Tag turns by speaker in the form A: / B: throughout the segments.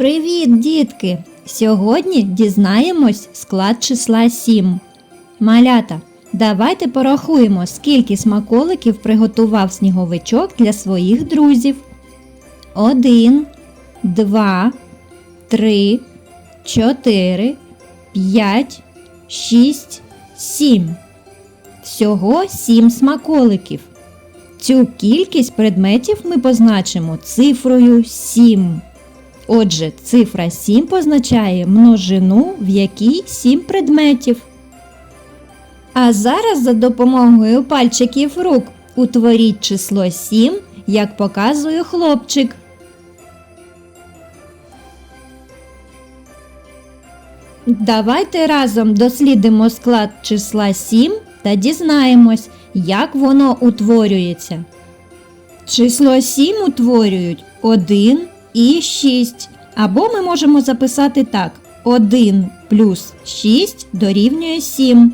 A: Привіт, дітки! Сьогодні дізнаємось склад числа 7. Малята, давайте порахуємо, скільки смаколиків приготував сніговичок для своїх друзів. Один, два, три, чотири, п'ять, шість, сім. Всього сім смаколиків. Цю кількість предметів ми позначимо цифрою 7. Отже, цифра 7 позначає множину, в якій 7 предметів. А зараз за допомогою пальчиків рук утворіть число 7, як показує хлопчик. Давайте разом дослідимо склад числа 7 та дізнаємось, як воно утворюється. Число 7 утворюють 1 і 6. Або ми можемо записати так: 1 плюс 6 дорівнює 7.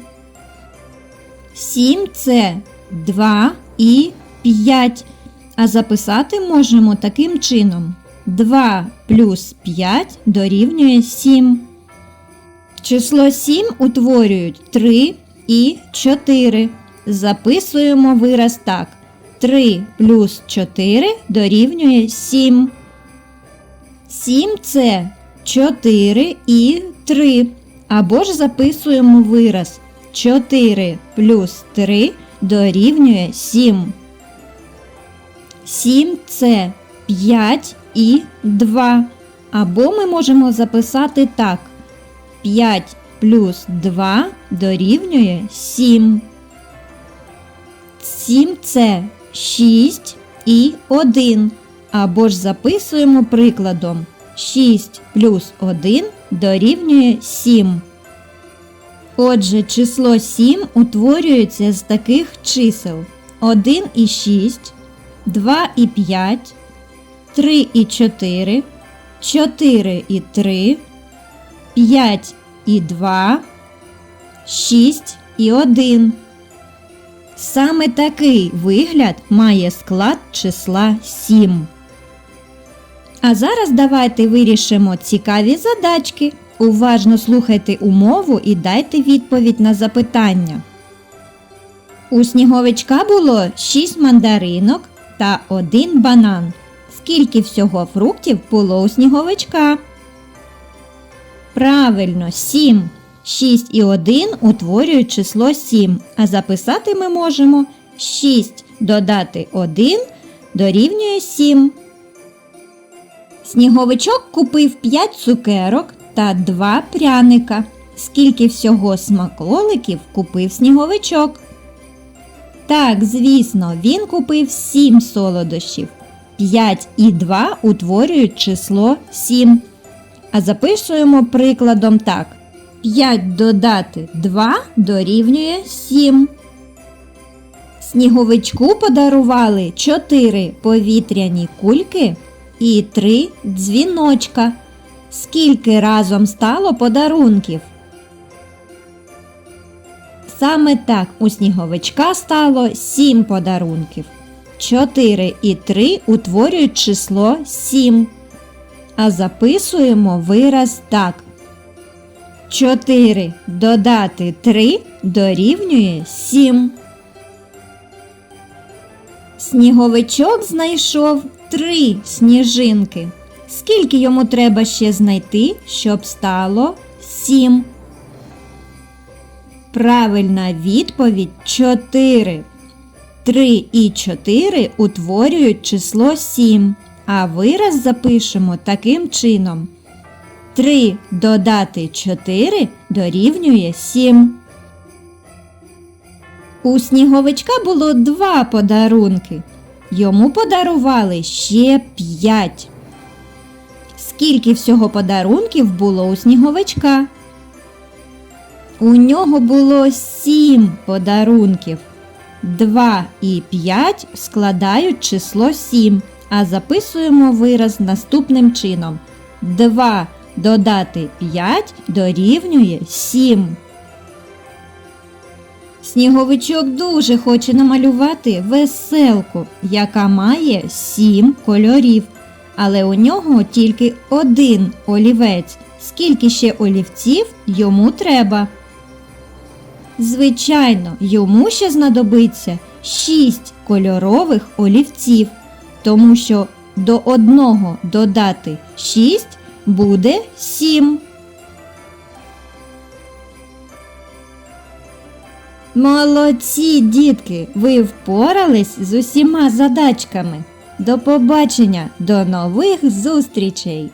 A: 7 це 2 і 5. А записати можемо таким чином: 2 плюс 5 дорівнює 7. Число 7 утворюють 3 і 4. Записуємо вираз так. 3 плюс 4 дорівнює 7. 7 це 4 і 3. Або ж записуємо вираз 4 плюс 3 дорівнює 7. 7 це 5 і 2. Або ми можемо записати так. 5 плюс 2 дорівнює 7. 7 це 6 і 1. Або ж записуємо прикладом 6 плюс 1 дорівнює 7. Отже, число 7 утворюється з таких чисел 1 і 6, 2 і 5, 3 і 4, 4 і 3, 5 і 2, 6 і 1. Саме такий вигляд має склад числа 7. А зараз давайте вирішимо цікаві задачки. Уважно слухайте умову і дайте відповідь на запитання. У сніговичка було 6 мандаринок та 1 банан. Скільки всього фруктів було у сніговичка? Правильно, 7. 6 і 1 утворюють число 7, а записати ми можемо 6 додати 1 дорівнює 7. Сніговичок купив 5 цукерок та 2 пряника. Скільки всього смаколиків купив сніговичок? Так, звісно, він купив 7 солодощів. 5 і 2 утворюють число 7. А записуємо прикладом так. 5 додати 2 дорівнює 7. Сніговичку подарували 4 повітряні кульки і 3 дзвіночка. Скільки разом стало подарунків? Саме так у сніговичка стало 7 подарунків. 4 і 3 утворюють число 7. А записуємо вираз так. 4 додати 3 дорівнює 7. Сніговичок знайшов 3 сніжинки. Скільки йому треба ще знайти, щоб стало 7? Правильна відповідь 4. 3 і 4 утворюють число 7, а вираз запишемо таким чином. 3 додати 4 дорівнює 7. У сніговичка було два подарунки. Йому подарували ще 5. Скільки всього подарунків було у сніговичка? У нього було 7 подарунків. 2 і 5 складають число 7, а записуємо вираз наступним чином. 2 додати 5 дорівнює 7. Сніговичок дуже хоче намалювати веселку, яка має 7 кольорів. але у нього тільки один олівець. Скільки ще олівців йому треба? Звичайно, йому ще знадобиться 6 кольорових олівців, тому що до одного додати 6 буде 7. Молодці, дітки! Ви впорались з усіма задачками. До побачення, до нових зустрічей!